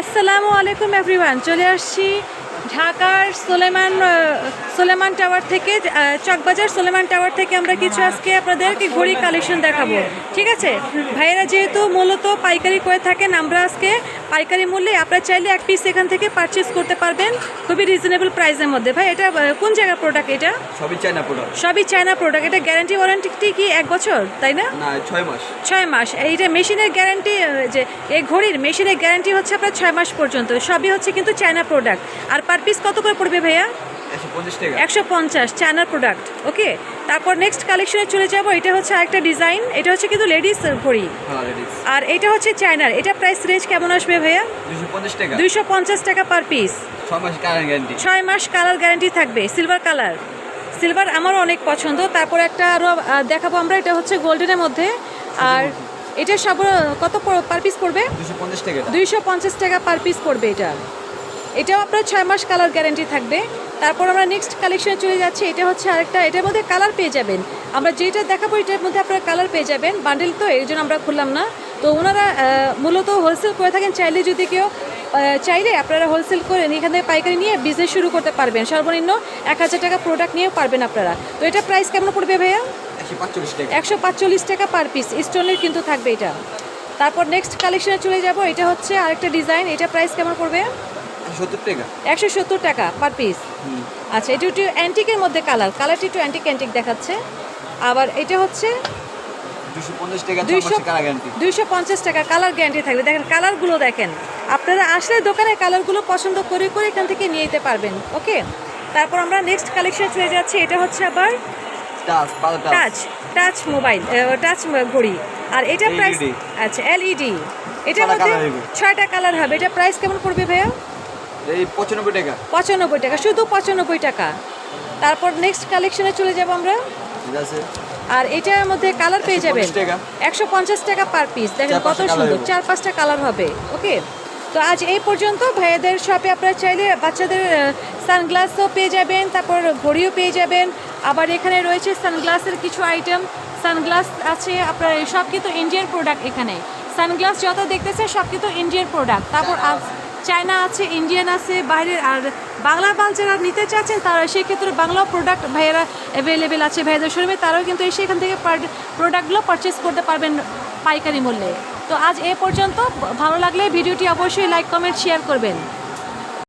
আসসালামু আলাইকুম এভরিওয়ান, চলে আসছি ঢাকার সোলেমান সোলেমান টাওয়ার থেকে চকবাজার সোলেমান টাওয়ার থেকে আমরা কিছু আজকে আপনাদেরকে ঘড়ি কালেকশন দেখাবো। ঠিক আছে? ভাইয়েরা যেহেতু মূলত পাইকারি করে থাকেন, আমরা আজকে পাইকারি মূল্যে আপনারা চাইলে এক পিস এখান থেকে পারচেস করতে পারবেন। খুবই রিজনেবল প্রাইসের মধ্যে। ভাই এটা কোন জায়গার প্রোডাক্ট এটা? সবই চায়না প্রোডাক্ট সবই চায়না প্রোডাক্ট এটা গ্যারান্টি ওয়ারেন্টি কি এক বছর? তাই না? না ছয় মাস। ছয় মাস। এইটা মেশিনের গ্যারান্টি যে এই ঘড়ির মেশিনের গ্যারান্টি হচ্ছে আপনার ছয় মাস পর্যন্ত। সবই হচ্ছে কিন্তু চায়না প্রোডাক্ট আর পার পিস কত করে পড়বে ভাইয়া? একশো পঞ্চাশ চায়নার প্রোডাক্ট ওকে তারপর নেক্সট কালেকশনে চলে যাব এটা হচ্ছে আরেকটা ডিজাইন এটা হচ্ছে কিন্তু লেডিস ঘড়ি। হ্যাঁ আর এটা হচ্ছে চায়নার এটা প্রাইস রেঞ্জ কেমন আসবে ভাইয়া? দুইশো পঞ্চাশ টাকা। পার পিস ছয় মাস কালার গ্যারান্টি থাকবে সিলভার কালার সিলভার আমারও অনেক পছন্দ তারপর একটা আরও দেখাবো আমরা এটা হচ্ছে গোল্ডেনের মধ্যে। আর এটা সব কত পার পিস পড়বে? দুইশো পঞ্চাশ টাকা পার পিস পড়বে এটা। এটাও আপনার ছয় মাস কালার গ্যারেন্টি থাকবে। তারপর আমরা নেক্সট কালেকশনে চলে যাচ্ছি এটা হচ্ছে আরেকটা এটার মধ্যে কালার পেয়ে যাবেন। আমরা যেটা দেখাবো এটার মধ্যে আপনারা কালার পেয়ে যাবেন। বান্ডেল তো এই জন্য আমরা খুললাম না। তো ওনারা মূলত হোলসেল করে থাকেন চাইলে যদি কেউ চাইলে আপনারা হোলসেল করে এখান থেকে পাইকারি নিয়ে বিজনেস শুরু করতে পারবেন। সর্বনিম্ন এক হাজার টাকা প্রোডাক্ট নিয়েও পারবেন আপনারা। তো এটা প্রাইস কেমন পড়বে ভাইয়া? একশো পাঁচচল্লিশ টাকা। পার পিস স্টোনের কিন্তু থাকবে এটা। তারপর নেক্সট কালেকশনে চলে যাব এটা হচ্ছে আরেকটা ডিজাইন এটা প্রাইস কেমন পড়বে? টাকা? একশো সত্তর টাকা পার পিস আচ্ছা এটা একটু অ্যান্টিকের মধ্যে কালার কালারটি একটু অ্যান্টিক অ্যান্টিক দেখাচ্ছে। আবার এটা হচ্ছে দুইশো পঞ্চাশ টাকা কালার গ্যারান্টি থাকবে। দেখেন কালারগুলো দেখেন। আপনারা আসলে দোকানে কালারগুলো পছন্দ করে করে এখান থেকে নিয়ে যেতে পারবেন ওকে? তারপর আমরা নেক্সট কালেকশন চলে যাচ্ছি। এটা হচ্ছে আবার touch touch touch mobile touch ঘড়ি। আর এটা প্রাইস আচ্ছা এলইডি এটার মধ্যে ছয়টা কালার হবে। এটা প্রাইস কেমন পড়বে ভাইয়া? এই পঁচানব্বই টাকা। পঁচানব্বই টাকা শুধু পঁচানব্বই টাকা। তারপর নেক্সট কালেকশনে চলে যাব আমরা। ঠিক আছে। আর এটার মধ্যে কালার পেয়ে যাবেন। 150 টাকা। একশো পঞ্চাশ টাকা পার পিস দেখেন কত সুন্দর। চার পাঁচটা কালার হবে। ওকে তো আজ এই পর্যন্ত ভাইয়াদের শপে আপনারা চাইলে বাচ্চাদের সানগ্লাসও পেয়ে যাবেন তারপর ঘড়িও পেয়ে যাবেন। আবার এখানে রয়েছে সানগ্লাসের কিছু আইটেম সানগ্লাস আছে আপনার সব কিন্তু ইন্ডিয়ান প্রোডাক্ট এখানে। সানগ্লাস যত দেখতেছে সব কিন্তু ইন্ডিয়ান প্রোডাক্ট তারপর চায়না আছে ইন্ডিয়ান আছে, বাইরের আর বাংলা মাল যারা নিতে চাচ্ছেন, তারা সেক্ষেত্রে বাংলা প্রোডাক্ট ভাইয়েরা অ্যাভেলেবেল আছে ভাইয়াদের শোরুমে তারাও কিন্তু এসে এখান থেকে প্রোডাক্টগুলো পারচেস করতে পারবেন পাইকারি মূল্যে। তো আজ এ পর্যন্ত, ভালো লাগলে ভিডিওটি অবশ্যই লাইক কমেন্ট শেয়ার করবেন।